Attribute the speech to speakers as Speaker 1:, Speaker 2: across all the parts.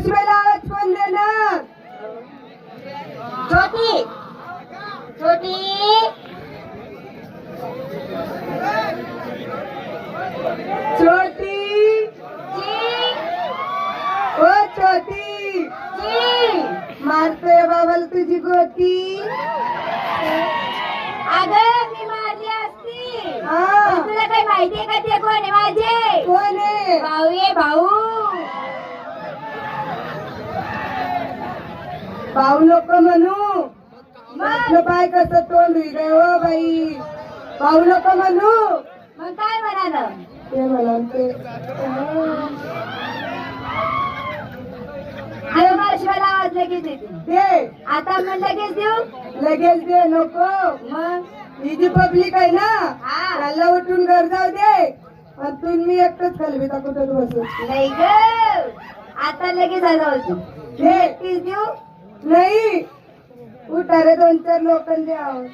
Speaker 1: मावशीबाईला आवाज कोण देणार.
Speaker 2: छोटी छोटी.
Speaker 1: छोटी.
Speaker 2: जी
Speaker 1: ओ छोटी.
Speaker 2: जी
Speaker 1: मारतोय बाबाला तुझी गोटी.
Speaker 2: अगं मी मारली असती. तुला काही माहितीये का ते कोण आहे? माझे
Speaker 1: कोण आहे
Speaker 2: भाऊ ये भाऊ
Speaker 1: भाऊ नको म्हणू. म्हटलं पाय कसं तोंड गे हो बाई. भाऊ नको म्हणू.
Speaker 2: मग काय म्हणाल?
Speaker 1: ते म्हणा ते.
Speaker 2: अरे आवाज लगेच येते. आता मग लगेच देऊ?
Speaker 1: लगेच दे नको.
Speaker 2: मग?
Speaker 1: ही जी पब्लिक आहे ना
Speaker 2: हा.
Speaker 1: त्याला उठून घर जाऊ दे. आणि तुम्ही मी एकटंच खालविता कुठं बसू.
Speaker 2: नाही ग. आता लगेच आला होती.
Speaker 1: दे.
Speaker 2: तीच देऊ?
Speaker 1: नाही. उठा रे दोन चार लोकांनी आवाज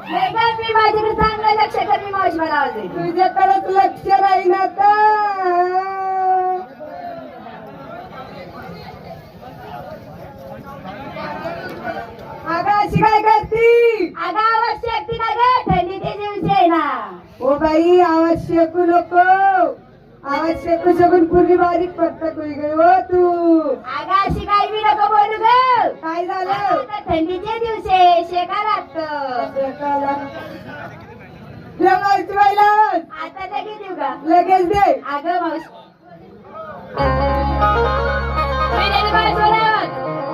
Speaker 2: नाही का मी माझ्याकडे चांगलं लक्ष कर मी मावशी मला आवाज देते.
Speaker 1: तुझ्याकडेच लक्ष राहीन आता अगं अशी काय करती
Speaker 2: अगं आवश्यक ती ना ग? थंडीचे दिवस आहे ना.
Speaker 1: ओ बाई नको. आवाज शेकू शकून पूर्वी बारीक पडतं कुई गई हो तू.
Speaker 2: अगं अशी काय
Speaker 1: काय झालं?
Speaker 2: थंडीचे दिवस आहे शेका लागत
Speaker 1: बाईला
Speaker 2: आता लगेच देऊ का?
Speaker 1: लगेच दे.
Speaker 2: अगं मावशी. मी देते मावशीला आवाज.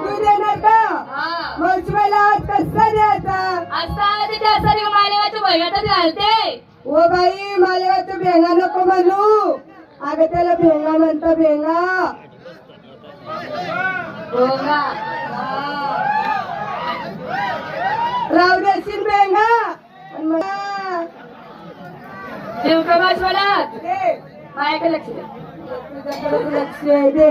Speaker 1: तू देणार का?
Speaker 2: हा.
Speaker 1: मावशी बाईला आवाज कसा द्यायचा?
Speaker 2: असा तिथे असं रिंग मारल्यावर तू भैयातच घालते.
Speaker 1: ओ बाई मला तू भेंगा नको म्हणू. अगं त्याला भेंगा म्हणतो भेंगा.
Speaker 2: हो का
Speaker 1: राहू देशील
Speaker 2: का मावशीला
Speaker 1: दे.
Speaker 2: माझ्याकडे लक्ष
Speaker 1: दे.